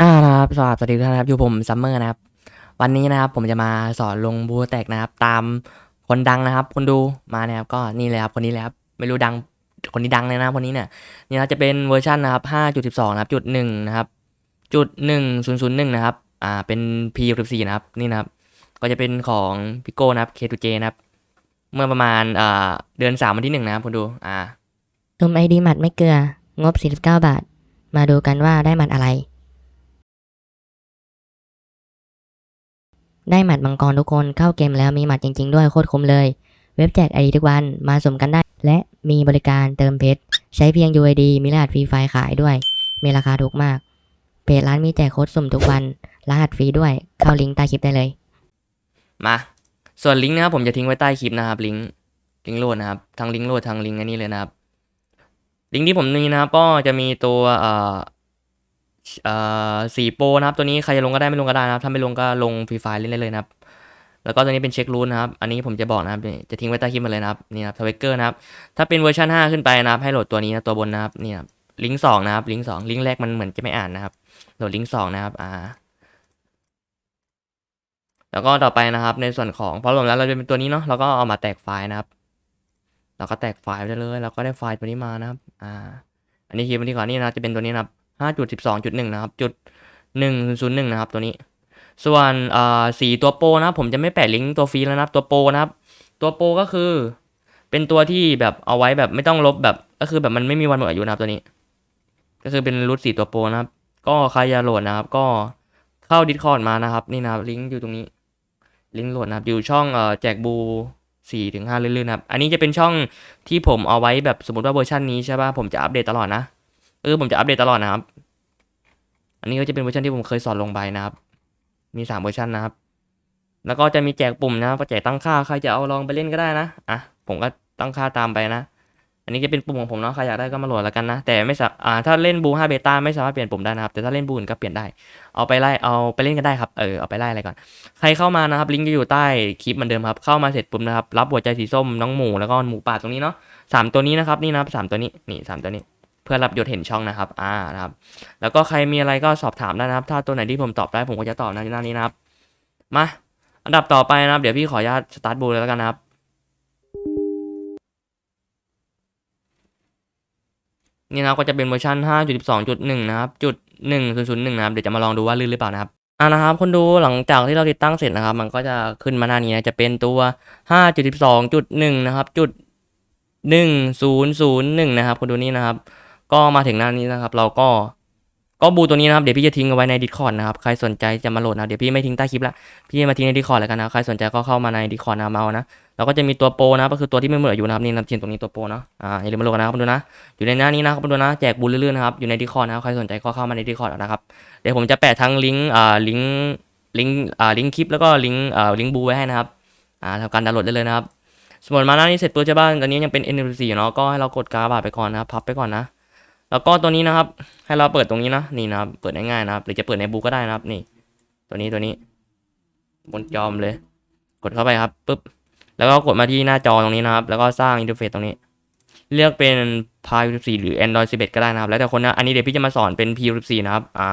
อ่านะครับสวัสดีทุกท่านนะครับอยู่ผมซัมเมอร์นะครับ วันนี้นะครับผมจะมาสอนลงบูแตกนะครับ ตามคนดังนะครับคนดูมานะครับก็นี่เลยครับคนนี้เลยครับไม่รู้ดังคนนี้ดังเลยนะคนนี้เนี่ยนี่นะจะเป็นเวอร์ชันนะครับ5.12นะครับจุดหนึ่งนะครับจุดหนึ่งศูนย์ศูนย์หนึ่งนะครับอ่าเป็น P14 นะครับนี่นะครับ ก็จะเป็นของพิโก้นะครับ K2J นะครับ เมื่อประมาณอ่าเดือนสามวันที่หนึ่งนะครับคนดูอ่าตุ่มไอดีหมัดไม่เกลืองบ 49 บาท มาดูกันว่าได้หมัดอะไร ได้หมัดมังกรทุกคนเข้าเกมแล้วมีหมัดจริง ๆ ด้วยโคตรคุ้มเลย เว็บแจกไอดีทุกวันมาสมกันได้ และมีบริการเติมเพชรใช้เพียง UID มีรหัสฟรีไฟล์ขายด้วย มีราคาถูกมาก เพจร้านมีแจกโค้ดสุ่มทุกวัน รหัสฟรีด้วยเข้าลิงก์ใต้คลิปได้เลย มา ส่วนลิงก์นะครับผมจะทิ้งไว้ใต้คลิปนะครับ ลิงก์ลิงก์โหลดนะครับทั้งลิงก์โหลดทั้งลิงก์อันนี้เลยนะครับลิงก์ที่ผมมีนะครับก็จะมีตัวเอ่อ สี่โปรนะครับตัวนี้ใครจะลงก็ได้ไม่ลงก็ได้นะครับถ้าไม่ลงก็ลงฟรีไฟล์เล่นได้เลยนะครับแล้วก็ตัวนี้เป็นเช็ครูทนะครับ อันนี้ผมจะบอกนะครับนี่จะทิ้งไว้ใต้คลิปมาเลยนะครับ นี่นะครับทวิเกอร์นะครับ ถ้าเป็นเวอร์ชัน5 ขึ้นไปนะครับ ให้โหลดตัวนี้นะตัวบนนะครับ นี่ครับ ลิงก์สองนะครับ ลิงก์สองลิงก์แรกมันเหมือนจะไม่อ่านนะครับ โหลดลิงก์สองนะครับ อ่า แล้วก็ต่อไปนะครับ ในส่วนของพอรวมแล้วเราจะเป็นตัวนี้เนาะ เราก็เอามาแตกไฟล์นะครับ เราก็แตกไฟล์ไปเลยเราก็ได้ไฟล์ตัวนี้มานะครับ อ่า อันนี้คีย์มันที่ก่อนนี่นะ จะเป็นตัวนี้นะครับ ห้าจุดสิบสองจุดหนึ่งนะครับจุดหนึ่งศูนย์หนึ่งนะครับตัวนี้ ส่วนอ่าสีตัวโปรนะผมจะไม่แปะลิงก์ตัวฟรีแล้วนะครับตัวโปรนะครับ ตัวโปรก็คือ เป็นตัวที่แบบเอาไว้แบบไม่ต้องลบแบบก็คือแบบมันไม่มีวันหมดอายุนะครับตัวนี้ ก็คือเป็นรูทสีตัวโปรนะครับ ก็ใครจะโหลดนะครับ ก็เข้า Discord มานะครับ นี่นะครับลิงก์อยู่ตรงนี้ ลิงก์โหลดนะครับอยู่ช่องเอ่อแจกบูสี่ถึงห้าเรื่อยๆนะครับ อันนี้จะเป็นช่องที่ผมเอาไว้แบบสมมติว่าเวอร์ชันนี้ใช่ป่ะ ผมจะอัปเดตตลอดนะ เออผมจะอัปเดตตลอดนะครับ อันนี้ก็จะเป็นเวอร์ชันที่ผมเคยสอนลงไปนะครับ มีสามเวอร์ชันนะครับ แล้วก็จะมีแจกปุ่มนะครับแจกตั้งค่าใครจะเอาลองไปเล่นก็ได้นะ อะ ผมก็ตั้งค่าตามไปนะ อันนี้จะเป็นปุ่มของผมเนาะ ใครอยากได้ก็มาโหลดแล้วกันนะ แต่ไม่สาอ่า ถ้าเล่นบู5เบต้าไม่สามารถเปลี่ยนปุ่มได้นะครับ แต่ถ้าเล่นบูอื่นก็เปลี่ยนได้ เอาไปไล่ เอาไปเล่นกันได้ครับ เออ เอาไปไล่อะไรก่อน ใครเข้ามานะครับ ลิงก์จะอยู่ใต้คลิปเหมือนเดิมครับ เข้ามาเสร็จปุ๊บนะครับ รับหัวใจสีส้มน้องหมูแล้วก็หมูป่าตรงนี้เนาะสามตัวนี้นะครับ นี่นะครับสามตัวนี้ นี่สามตัวนี้ เพื่อรับยศเห็นช่องนะครับ อ่านะครับ แล้วก็ใครมีอะไรก็สอบถามได้นะครับ ถ้าตัวไหนที่ผมตอบได้ผมก็จะตอบในหน้านี้นะครับ มา อันดับต่อไปนะครับ เดี๋ยวพี่ขออนุญาตสตาร์ทบูเลยแล้วกันนะครับ นี่นะก็จะเป็นเวอร์ชัน5.12.1 นะครับ จุด 1001 นะครับ เดี๋ยวจะมาลองดูว่าลื่นหรือเปล่านะครับอ่านะครับคนดูหลังจากที่เราติดตั้งเสร็จนะครับ มันก็จะขึ้นมาหน้านี้นะจะเป็นตัว 5.12.1 นะครับ จุด 1001 นะครับคนดูนี่นะครับ ก็มาถึงหน้านี้นะครับ เราก็ก็บูตัวนี้นะครับ เดี๋ยวพี่จะทิ้งเอาไว้ใน Discord นะครับ ใครสนใจจะมาโหลดนะ เดี๋ยวพี่ไม่ทิ้งใต้คลิปละ พี่มาทิ้งใน Discord แล้วกันนะ ใครสนใจก็เข้ามาใน Discord นะมาเอานะแล้วก็จะมีตัวโปรนะ ก็คือตัวที่ไม่เหมดอายุนะครับนี่นะครับเทียนตรงนี้ตัวโปรเนาะ อ่าอย่าลืมมาโหลดนะครับคุณดูนะ อยู่ในหน้านี้นะครับคุณดูนะ แจกบูเรื่อยๆนะครับ อยู่ใน Discord นะครับ ใครสนใจก็เข้ามาใน Discord เอานะครับ เดี๋ยวผมจะแปะทั้งลิงก์ อ่า ลิงก์ ลิงก์ อ่า ลิงก์คลิปแล้วก็ลิงก์ อ่า ลิงก์บูไว้ให้นะครับ อ่าทำการดาวน์โหลดได้เลยนะครับสมมติมาหน้านี้เสร็จปุ๊บใช่ป่ะตอนนี้ยังเป็น N4 อยู่เนาะ ก็ให้เรากดกาบาทไปก่อนนะครับ พับไปก่อนนะ แล้วก็ตัวนี้นะครับ ให้เราเปิดตรงนี้นะนี่นะครับเปิดง่ายๆนะครับหรือจะเปิดในบูก็ได้นะครับนี่ ตัวนี้ตัวนี้ บนจอมเลย กดเข้าไปครับปุ๊บแล้วก็กดมาที่หน้าจอตรงนี้นะครับ แล้วก็สร้างอินเทอร์เฟซตรงนี้ เลือกเป็น p i 14หรือ Android 11 ก็ได้นะครับ แล้วแต่คนนะ อันนี้เดี๋ยวพี่จะมาสอนเป็น p 14นะครับ อ่า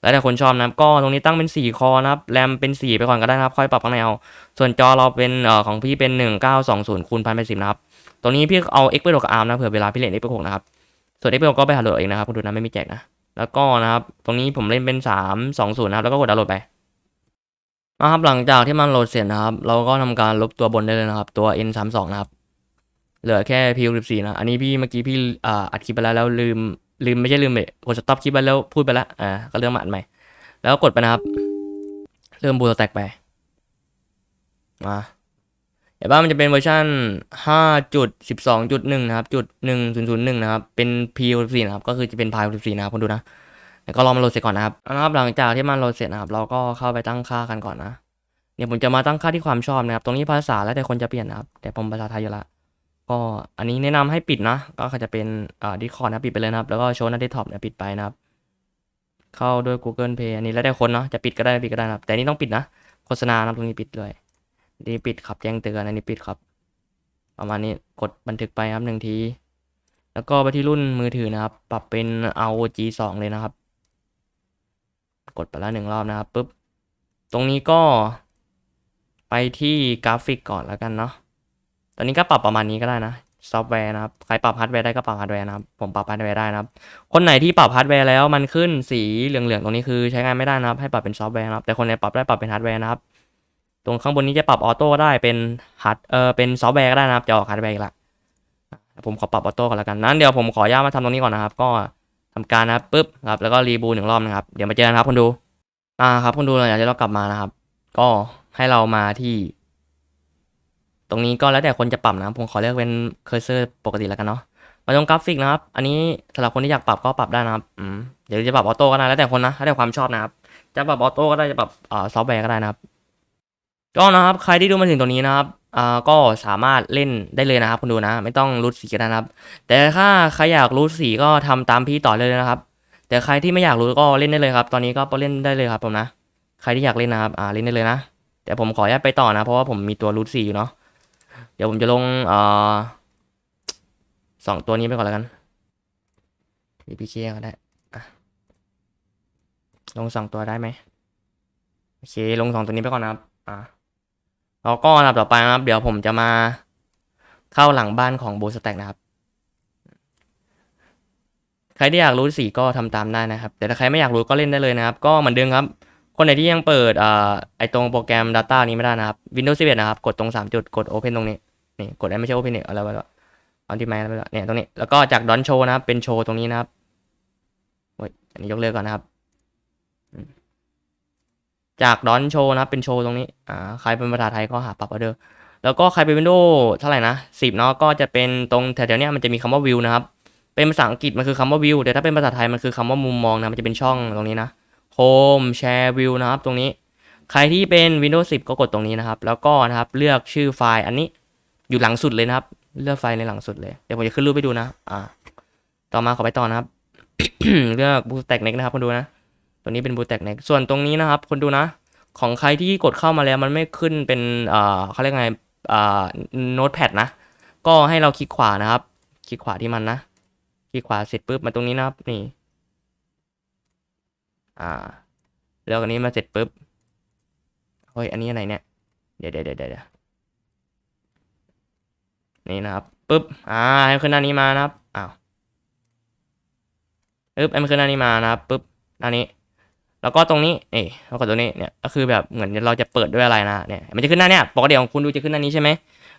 แล้วแต่คนชอบนะครับก็ตรงนี้ตั้งเป็น 4 คอนะครับ แรมเป็น 4 ไปก่อนก็ได้นะครับ ค่อยปรับข้างในเอา ส่วนจอเราเป็นเอ่อของพี่เป็น 1920คูณ1080นะครับตรงนี้พี่เอา X ไปโหลดกับ ARM นะ เผื่อเวลาพี่เล่น X ไป6นะครับ ส่วน X ไป6ก็ไปหาโหลดเองนะครับคุณดูนะไม่มีแจกนะ แล้วก็นะครับ ตรงนี้ผมเล่นเป็น 320 นะครับ แล้วก็กดดาวน์โหลดไปนะครับหลังจากที่มันโหลดเสร็จนะครับ เราก็ทำการลบตัวบนได้เลยนะครับ ตัว N32 นะครับ เหลือแค่ P14 นะ อันนี้พี่เมื่อกี้พี่อ่าอัดคลิปไปแล้วแล้วลืมลืมไม่ใช่ลืมเลยกดสต็อปคลิปไปแล้วพูดไปแล้วอ่าก็เริ่มมาอัดใหม่ แล้วก็กดไปนะครับ เริ่มบูตแตกไปมา เห็นว่ามันจะเป็นเวอร์ชัน5.12.1 นะครับจุด1001 นะครับ เป็น P14 นะครับ ก็คือจะเป็น P14 นะครับคุณดูนะแล้วก็รอมันโหลดเสร็จก่อนนะครับนะครับ หลังจากที่มันโหลดเสร็จนะครับ เราก็เข้าไปตั้งค่ากันก่อนนะเดี๋ยผมจะมาตั้งค่าที่ความชอบนะครับ ตรงนี้ภาษาแล้วแต่คนจะเปลี่ยนนะครับ แต่ผมภาษาไทยอยู่ละ ก็อันนี้แนะนำให้ปิดนะ ก็จะเป็นอ่าดิคอร์นะปิดไปเลยนะครับ แล้วก็โชว์หน้าเดสก์ท็อปเนี่ยปิดไปนะครับ เข้าด้วย Google Play อันนี้แล้วแต่คนเนาะ จะปิดก็ได้ปิดก็ได้นะครับ แต่นนี่ต้องปิดนะ โฆษณานะตรงนี้ปิดเลย นี่ปิดครับแจ้งเตือนอันนี้ปิดครับ ประมาณนี้กดบันทึกไปครับหนึ่งที แล้วก็ไปที่รุ่นมือถือนะครับ ปรับเป็น ROG 2 เลยนะครับ กดไปแล้วหนึ่งรอบนะครับปุ๊บตรงนี้ก็ ไปที่กราฟิกก่อนแล้วกันเนาะตอนนี้ก็ปรับประมาณนี้ก็ได้นะซอฟต์แวร์นะครับ ใครปรับฮาร์ดแวร์ได้ก็ปรับฮาร์ดแวร์นะครับ ผมปรับฮาร์ดแวร์ได้นะครับ คนไหนที่ปรับฮาร์ดแวร์แล้วมันขึ้นสีเหลืองๆตรงนี้คือใช้งานไม่ได้นะครับ ให้ปรับเป็นซอฟต์แวร์นะครับ แต่คนไหนปรับได้ปรับเป็นฮาร์ดแวร์นะครับ ตรงข้างบนนี้จะปรับออโต้ได้เป็นฮาร์ดเออเป็นซอฟต์แวร์ก็ได้นะครับ จะออกฮาร์ดแวร์อีกละผมขอปรับออโต้ก่อนแล้วกันนั้นเดี๋ยวผมขออนุญาตมาทำตรงนี้ก่อนนะครับ ก็ทำการนะครับปุ๊บครับแล้วก็รีบูทหนึ่งรอบนะครับเดี๋ยวมาเจอกันครับคุณดูอ่าครับคุณดูเราอยากจะเรากลับมานะครับ ก็ให้เรามาที่ ตรงนี้ก็แล้วแต่คนจะปรับนะผมขอเลือกเป็นเคอร์เซอร์ปกติแล้วกันเนาะมาตรงกราฟิกนะครับ อันนี้สำหรับคนที่อยากปรับก็ปรับได้นะครับอืมเดี๋ยวจะปรับออโต้ก็ได้แล้วแต่คนนะแล้วแต่ความชอบนะครับ จะปรับออโต้ก็ได้จะปรับอ่าซอฟต์แวร์ก็ได้นะครับ ก็นะครับใครที่ดูมาถึงตรงนี้นะครับอ่าก็สามารถเล่นได้เลยนะครับคุณดูนะ ไม่ต้องรูดสีก็ได้นะครับ แต่ถ้าใครอยากรูดสีก็ทำตามพี่ต่อเลยนะครับ แต่ใครที่ไม่อยากรู้ก็เล่นได้เลยครับ ตอนนี้ก็เล่นได้เลยครับผมนะ ใครที่อยากเล่นนะครับอ่าเล่นได้เลยนะแต่ผมขออนุญาตไปต่อนะ เพราะว่าผมมีตัวรูทสี่อยู่เนาะเดี๋ยวผมจะลงเอ่อสองตัวนี้ไปก่อนแล้วกันมีพีเคก็ได้ลงสองตัวได้ไหมโอเค ลงสองตัวนี้ไปก่อนนะครับ อ่า แล้วก็ลำดับต่อไปนะครับ เดี๋ยวผมจะมาเข้าหลังบ้านของโบสแต็กนะครับ ใครที่อยากรู้สีก็ทำตามได้นะครับ แต่ถ้าใครไม่อยากรู้ก็เล่นได้เลยนะครับ ก็เหมือนเดิมครับ คนไหนที่ยังเปิดอไอตรงโปรแกรม Data นี้ไม่ได้นะครับ Windows 11 นะครับ กดตรง 3 จุด กด Open ตรงนี้ นี่ กดได้ไม่ใช่ Open เนี่ยอะไรไปแล้วเอาที่ไม้ไปแล้วเนี่ยตรงนี้ แล้วก็จากดอนโชนะครับ เป็นโชว์ตรงนี้นะครับโอ้ยอันนี้ยกเลิกก่อนนะครับ จากดอนโชนะเป็นโชว์ตรงนี้อ่าใครเป็นภาษาไทยก็หาปรับเอาเด้อแล้วก็ใครเป็น Windows เท่าไหร่นะ10เนาะก็จะเป็นตรงแถวๆนี้มันจะมีคำว่า View นะครับเป็นภาษาอังกฤษมันคือคำว่า View แต่ถ้าเป็นภาษาไทยมันคือคำว่ามุมมองนะมันจะเป็นช่องตรงนี้นะ Home Share View นะครับตรงนี้ ใครที่เป็น Windows 10 ก็กดตรงนี้นะครับ แล้วก็นะครับเลือกชื่อไฟล์อันนี้อยู่หลังสุดเลยนะครับ เลือกไฟล์ในหลังสุดเลยเดี๋ยวผมจะขึ้นรูปไปดูนะอ่าต่อมาขอไปต่อนะครับ เลือก Bootstrap Next นะครับคนดูนะ ตัวนี้เป็น Bootstrap Next ส่วนตรงนี้นะครับคนดูนะ ของใครที่กดเข้ามาแล้วมันไม่ขึ้นเป็นอ่าเขาเรียกไงอ่าโน้ตแพดนะ ก็ให้เราคลิกขวานะครับ คลิกขวาที่มันนะ คลิกขวาเสร็จปุ๊บมาตรงนี้นะครับนี่ อ่าแล้วอันนี้มาเสร็จปุ๊บเฮ้ยอันนี้อันไหนเนี่ยเดี๋ยวเดี๋ยวเดี๋ยวเดี๋ยวนี่นะครับปุ๊บอ่าให้มันขึ้นหน้านี้มานะครับอ้าวปึ๊บให้มันขึ้นหน้านี้มานะครับปุ๊บหน้านี้ แล้วก็ตรงนี้นี่แล้วก็ตรงนี้เนี่ยก็คือแบบเหมือนเราจะเปิดด้วยอะไรนะเนี่ยมันจะขึ้นหน้าเนี่ยปกติของคุณดูจะขึ้นหน้านี้ใช่ไหม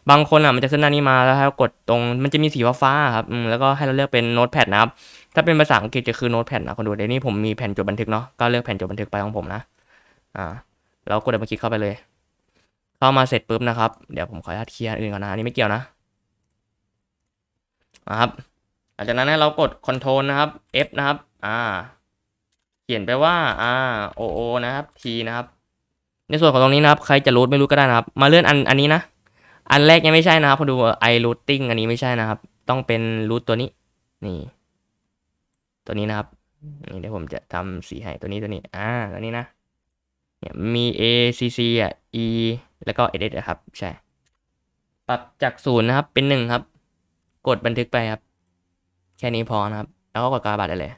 บางคนอะมันจะขึ้นหน้านี้มาแล้วให้เรากดตรงมันจะมีสีฟ้าครับอืมแล้วก็ให้เราเลือกเป็นโน้ตแพดนะครับถ้าเป็นภาษาอังกฤษจะคือโน้ตแพดนะคนดูเดี๋ยวนี้ผมมีแผ่นจดบันทึกเนาะก็เลือกแผ่นจดบันทึกไปของผมนะอ่าแล้วกดดับเบิลคลิกเข้าไปเลย เข้ามาเสร็จปุ๊บนะครับ เดี๋ยวผมขออนุญาตเคลียร์อันอื่นก่อนนะอันนี้ไม่เกี่ยวนะนะครับหลังจากนั้นเรากด Ctrl นะครับ F นะครับ อ่า เขียนไปว่าอ่า O O นะครับ T นะครับ ในส่วนของตรงนี้นะครับ ใครจะรูทไม่รู้ก็ได้นะครับ มาเลื่อนอันอันนี้นะ อันแรกยังไม่ใช่นะครับพอดู i routing อันนี้ไม่ใช่นะครับ ต้องเป็นรูทตัวนี้ นี่ ตัวนี้นะครับ นี่เดี๋ยวผมจะทำสีให้ตัวนี้ตัวนี้ อ่า ตัวนี้นะเนี่ยมี A C C อะ E แล้วก็ S S อะครับ ใช่ ปรับจากศูนย์นะครับ เป็นหนึ่งครับ กดบันทึกไปครับ แค่นี้พอนะครับ แล้วก็กดกาบัตรได้เลย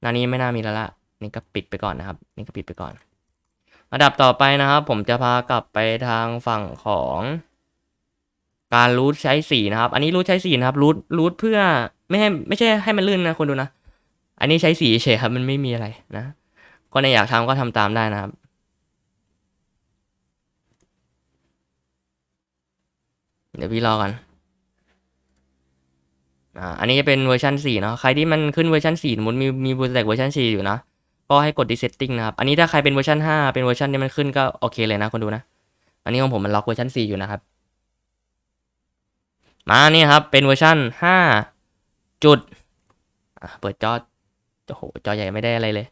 หน้านี้ไม่น่ามีแล้วละนี่ก็ปิดไปก่อนนะครับ นี่ก็ปิดไปก่อนระดับต่อไปนะครับ ผมจะพากลับไปทางฝั่งของ การรูทใช้สีนะครับ อันนี้รูทใช้สีนะครับรูทรูทเพื่อไม่ให้ไม่ใช่ให้มันลื่นนะคนดูนะ อันนี้ใช้สีเฉยครับ มันไม่มีอะไรนะคนไหนอยากทำก็ทำตามได้นะครับเดี๋ยวพี่รอกัน อ่าอันนี้จะเป็นเวอร์ชัน4เนาะใครที่มันขึ้นเวอร์ชัน4สมมติมีมีบูสแต็กเวอร์ชัน4อยู่นะก็ให้กด resetting นะครับ อันนี้ถ้าใครเป็นเวอร์ชัน5เป็นเวอร์ชันที่มันขึ้นก็โอเคเลยนะคนดูนะ อันนี้ของผมมันล็อกเวอร์ชัน4อยู่นะครับ มานี่ครับ เป็นเวอร์ชัน5จุดเปิดจอโอ้โหจอใหญ่ไม่ได้อะไรเลย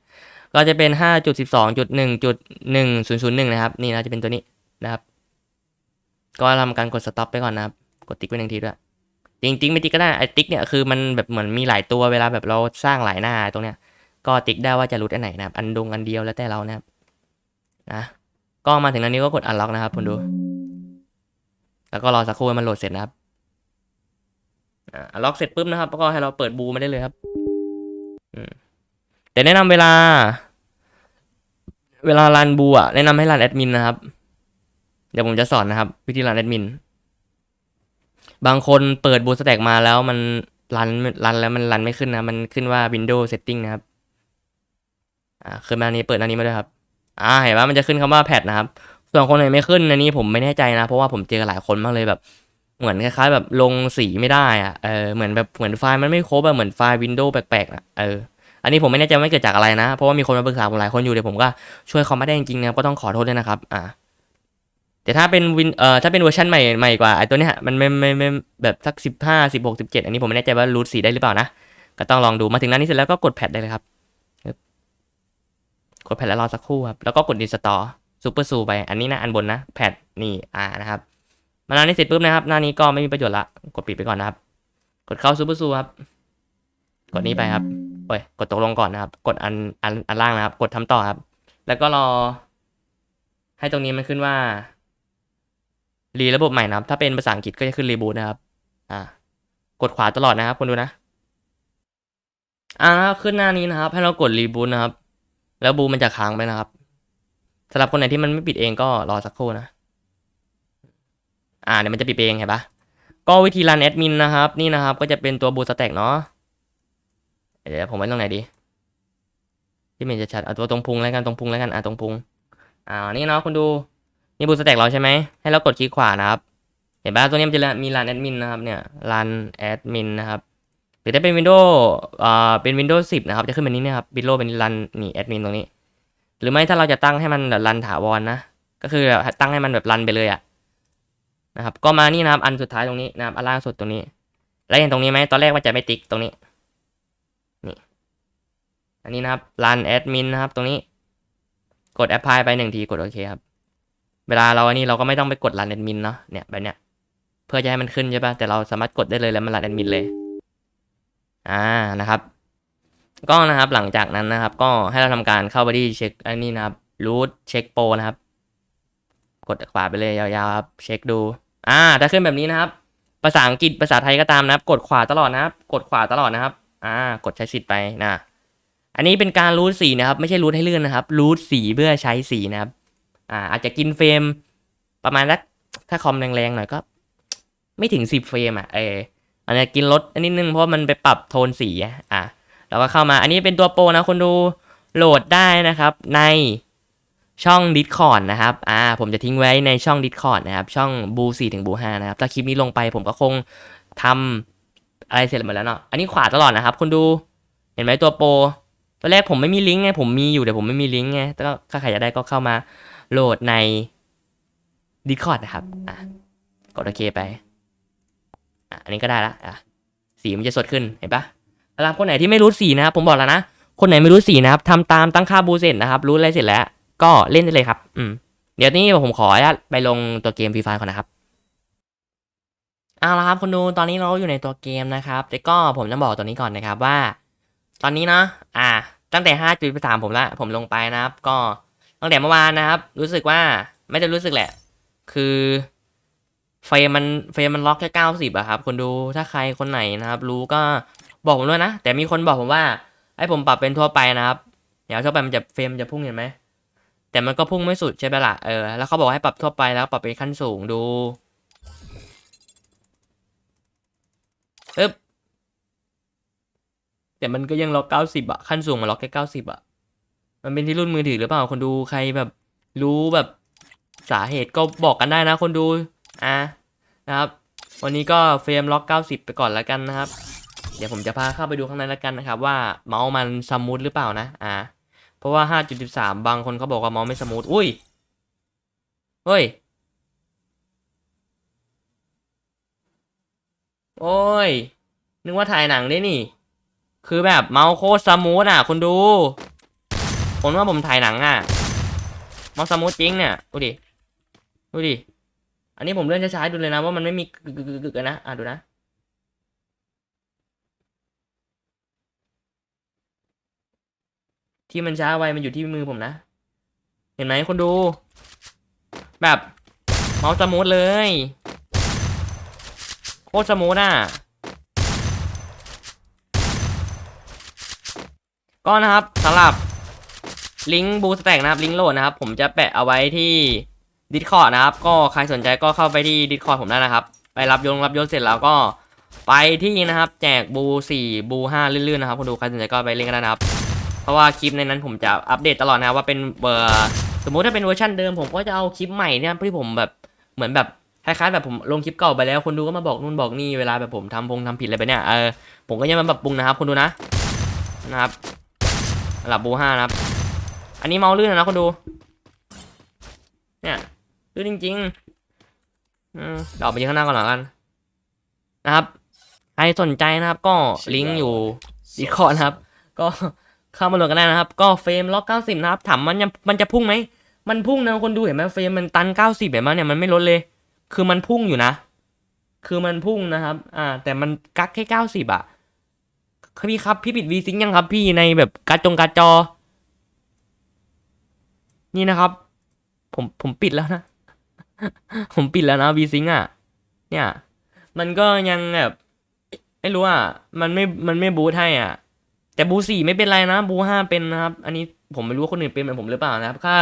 ก็จะเป็น 5.12.1.1001 นะครับ นี่นะจะเป็นตัวนี้นะครับ ก็ทำการกด stop ไปก่อนนะครับ กดติ๊กไว้หนึ่งทีด้วย จริงๆไม่ติ๊กก็ได้ไอ้ติ๊กเนี่ยคือมันแบบเหมือนมีหลายตัวเวลาแบบเราสร้างหลายหน้าตรงเนี้ย ก็ติ๊กได้ว่าจะรูทอันไหนนะครับ อันดงอันเดียวแล้วแต่เรานะครับนะก็มาถึงอันนี้ก็กด unlock นะครับคุณดู แล้วก็รอสักครู่ให้มันโหลดเสร็จนะครับอ่า unlock เสร็จปุ๊บนะครับก็ให้เราเปิดบูมาได้เลยครับแต่แนะนำเวลา เวลารันบูอะแนะนำให้รันแอดมินนะครับ เดี๋ยวผมจะสอนนะครับ วิธีรันแอดมิน บางคนเปิดบูสแต็กมาแล้วมันรันรันแล้วมันรันไม่ขึ้นนะ มันขึ้นว่า Windows Setting นะครับ อ่าขึ้นมาอันนี้เปิดอันนี้มาด้วยครับ อ่าเห็นว่ามันจะขึ้นคำว่าแพทนะครับ ส่วนคนไหนไม่ขึ้นอันนี้ผมไม่แน่ใจนะ เพราะว่าผมเจอหลายคนมากเลยแบบ เหมือนคล้ายๆ แบบลงสีไม่ได้อะเออ เหมือนแบบเหมือนไฟล์มันไม่ครบอะเหมือนไฟล์ Windows แปลกๆอะเออ อันนี้ผมไม่แน่ใจว่าเกิดจากอะไรนะ เพราะว่ามีคนมาปรึกษาผมหลายคนอยู่เดี๋ยวผมก็ช่วยเขาไม่ได้จริงๆนะ ก็ต้องขอโทษด้วยนะครับ อ่า แต่ถ้าเป็นวินเอ่อถ้าเป็นเวอร์ชันใหม่ใหม่กว่าไอ้ตัวเนี้ยมันไม่ไม่ไม่แบบสักสิบห้าสิบหกสิบเจ็ดอันนี้ผมไม่แน่ใจว่ารูทสีได้หรือเปล่านะ ก็ต้องลองดูมาถึงหนั้นนี้เสร็จแล้วก็กดแพดได้เลยครับ กดแพดแล้วรอสักครู่ครับ แล้วก็กดดิสตอซูเปอร์ซูไป อันนี้นะอันบนนะแพดนี่อ่านะครับ มาหน้านี้เสร็จปุ๊บนะครับ หน้านี้ก็ไม่มีประโยชน์ละ กดปิดไปก่อนนะครับ กดเข้าซูเปอร์ซูครับ กดนี้ไปครับโอ้ยกดตกลงก่อนนะครับ กดอันอันอันล่างนะครับ กดทำต่อครับ แล้วก็รอ ให้ตรงนี้มันขึ้นว่า รีระบบใหม่นะครับ ถ้าเป็นภาษาอังกฤษก็จะขึ้นรีบูทนะครับ อ่ากดขวาตลอดนะครับคุณดูนะอ่าขึ้นหน้านี้นะครับ ให้เรากดรีบูทนะครับ แล้วบูทมันจะค้างไปนะครับสำหรับคนไหนที่มันไม่ปิดเองก็รอสักครู่นะ อ่าเดี๋ยวมันจะปิดเองเห็นปะก็วิธีรันแอดมินนะครับ นี่นะครับ ก็จะเป็นตัวบูสแต็กเนาะเดี๋ยวผมไว้ตรงไหนดี ที่มันจะชัดเอาตัวตรงพุงแล้วกันตรงพุงแล้วกันอ่าตรงพุงอ่านี่เนาะคุณดู นี่บูสแต็กเราใช่ไหมให้เรากดคลิกขวานะครับ เห็นปะตัวนี้มันจะมีรันแอดมินนะครับเนี่ยรันแอดมินนะครับหรือถ้าเป็น Windows อ่าเป็น Windows 10 นะครับ จะขึ้นแบบนี้นะครับ Windows เป็นรันนี่แอดมินตรงนี้ หรือไม่ถ้าเราจะตั้งให้มันแบบรันถาวรนะก็คือแบบตั้งให้มันแบบรันไปเลยอะนะครับ ก็มานี่นะครับ อันสุดท้ายตรงนี้นะครับ อันล่างสุดตรงนี้ แล้วเห็นตรงนี้ไหมตอนแรกมันจะไม่ติ๊กตรงนี้ นี่ อันนี้นะครับ run admin นะครับ ตรงนี้ กด apply ไปหนึ่งที กดโอเคครับ เวลาเราอันนี้เราก็ไม่ต้องไปกด run admin เนาะเนี่ยแบบเนี้ยเพื่อจะให้มันขึ้นใช่ปะแต่เราสามารถกดได้เลยแล้วมัน run admin เลย อ่านะครับ ก็นะครับหลังจากนั้นนะครับ ก็ให้เราทำการเข้าไปที่เช็คอันนี้นะครับ root เช็คโปรนะครับ กดขวาไปเลยยาวๆครับเช็คดู อ่า ถ้าขึ้นแบบนี้นะครับ ภาษาอังกฤษภาษาไทยก็ตามนะครับ กดขวาตลอดนะครับ กดขวาตลอดนะครับ อ่า กดใช้สิทธิ์ไปนะอันนี้เป็นการรูทสีนะครับ ไม่ใช่รูทให้เลื่อนนะครับรูทสีเพื่อใช้สีนะครับ อ่าอาจจะกินเฟรมประมาณสักถ้าคอมแรงๆหน่อยก็ ไม่ถึงสิบเฟรมอะเอออันนี้กินลดอันนิดนึงเพราะมันไปปรับโทนสีอะอะแล้วก็เข้ามาอันนี้เป็นตัวโปรนะคนดูโหลดได้นะครับในช่อง Discord นะครับ อ่า ผมจะทิ้งไว้ในช่อง Discord นะครับ ช่องบู4ถึงบู5นะครับ ถ้าคลิปนี้ลงไปผมก็คงทำอะไรเสร็จหมดแล้วเนาะ อันนี้ขวาตลอดนะครับคนดู เห็นไหมตัวโปรตอนแรกผมไม่มีลิงก์ไง ผมมีอยู่แต่ผมไม่มีลิงก์ไงก็ถ้าใครอยากได้ก็เข้ามา โหลดใน Discord นะครับ อะ กดโอเคไป อะ อันนี้ก็ได้ละ อะ สีมันจะสดขึ้น เห็นปะสำหรับคนไหนที่ไม่รู้สีนะครับ ผมบอกแล้วนะ คนไหนไม่รู้สีนะครับทำตามตั้งค่าบูเสร็จนะครับ รู้อะไรเสร็จแล้ว ก็เล่นได้เลยครับ อืม เดี๋ยวนี้ผมขออนุญาตไปลงตัวเกมฟรีไฟก่อนนะครับเอาละครับคนดูตอนนี้เราอยู่ในตัวเกมนะครับแต่ก็ผมจะบอกตัวนี้ก่อนนะครับว่า ตอนนี้เนาะอ่า ตั้งแต่ห้าจุดสามผมละผมลงไปนะครับ ก็ ตั้งแต่เมื่อวานนะครับ รู้สึกว่าไม่ได้รู้สึกแหละ คือเฟรมมันเฟรมมันล็อกแค่เก้าสิบอะครับคนดูถ้าใครคนไหนนะครับ รู้ก็บอกผมด้วยนะ แต่มีคนบอกผมว่าให้ผมปรับเป็นทั่วไปนะครับเดี๋ยวทั่วไปมันจะเฟรมจะพุ่งเห็นไหมแต่มันก็พุ่งไม่สุดใช่ไหมล่ะเออแล้วเขาบอกให้ปรับทั่วไปแล้วปรับเป็นขั้นสูงดูปึ๊บแต่มันก็ยังล็อกเก้าสิบอะขั้นสูงมันล็อกแค่เก้าสิบอะ มันเป็นที่รุ่นมือถือหรือเปล่าคนดูใครแบบ รู้แบบสาเหตุก็บอกกันได้นะคนดูอะนะครับ วันนี้ก็เฟรมล็อกเก้าสิบไปก่อนแล้วกันนะครับ เดี๋ยวผมจะพาเข้าไปดูข้างในแล้วกันนะครับ ว่าเมาส์มันสมูทหรือเปล่านะอ่าเพราะว่า 5.13 บางคนเขาบอกว่าเมาส์ไม่สมูทอุ้ยเฮ้ยโอ้ย นึกว่าถ่ายหนังได้นี่ คือแบบเมาส์โคตรสมูทอะ คุณดู ผมว่าผมถ่ายหนังอะมาส์มูทจริงเนี่ยดูดิดูดิอันนี้ผมเลื่อนช้าๆดูเลยนะว่ามันไม่มีกึกๆนะอะดูนะที่มันช้าไวมันอยู่ที่มือผมนะ เห็นไหมคนดู แบบเมาส์สมูทเลย โคตรสมูทอะ ก็นะครับสำหรับ ลิงก์บูสแต็กนะครับลิงก์โหลดนะครับ ผมจะแปะเอาไว้ที่ดิสคอร์ดนะครับ ก็ใครสนใจก็เข้าไปที่ดิสคอร์ดผมได้นะครับ ไปรับยงรับยศเสร็จแล้วก็ไปที่นะครับ แจกบูสี่บูห้าลื่อนๆนะครับคนดูใครสนใจก็ไปเล่นกันได้นะครับ เพราะว่าคลิปในนั้นผมจะอัปเดตตลอดนะว่าเป็นเบอร์สมมุติถ้าเป็นเวอร์ชันเดิมผมก็จะเอาคลิปใหม่เนี่ยที่ผมแบบเหมือนแบบคล้ายๆแบบผมลงคลิปเก่าไปแล้วคนดูก็มาบอกนู่นบอกนี่เวลาแบบผมทำพงทำผิดอะไรไปเนี่ยเออผมก็จะมาปรับปรุงนะครับคนดูนะนะครับหรับบูห้านะครับ อันนี้เมาส์ลื่นนะคนดู เนี่ยลื่นจริงๆอืมเดอกไปยืนข้างหน้าก่อนหลังกัน นะครับใครสนใจนะครับ ก็ลิงก์อยู่ดีคอร์นะครับ ก็เข้ามาโหลดกันได้นะครับ ก็เฟรมล็อก90นะครับถามมันจะมันจะพุ่งไหมมันพุ่งนะคนดูเห็นไหมเฟรมมันตัน90เห็นไหมเนี่ยมันไม่ลดเลย คือมันพุ่งอยู่นะ คือมันพุ่งนะครับ อ่า แต่มันกักแค่90อะพี่ครับพี่ปิดวีซิงยังครับพี่ในแบบการ์ดจงการ์ดจอ นี่นะครับ ผมผมปิดแล้วนะ ผมปิดแล้วนะวีซิงอะ เนี่ย มันก็ยังแบบไม่รู้อะ มันไม่ มันไม่บูทให้อะ แต่บูสี่ไม่เป็นไรนะ บูห้าเป็นนะครับ อันนี้ผมไม่รู้ว่าคนอื่นเป็นเหมือนผมหรือเปล่านะครับ ถ้า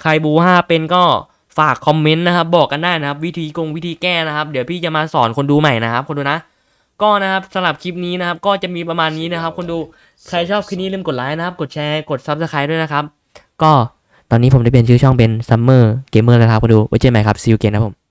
ใครบูห้าเป็นก็ฝากคอมเมนต์นะครับ บอกกันได้นะครับ วิธีกงวิธีแก้นะครับ เดี๋ยวพี่จะมาสอนคนดูใหม่นะครับ คนดูนะ ก็นะครับสำหรับคลิปนี้นะครับ ก็จะมีประมาณนี้นะครับ คนดู ใครชอบคลิปนี้ลืมกดไลค์นะครับ กดแชร์ กด subscribe ด้วยนะครับ ก็ ตอนนี้ผมได้เปลี่ยนชื่อช่องเป็น Summer Gamer แล้วครับคนดูไว้เจอกันใหม่ครับ See you again นะผม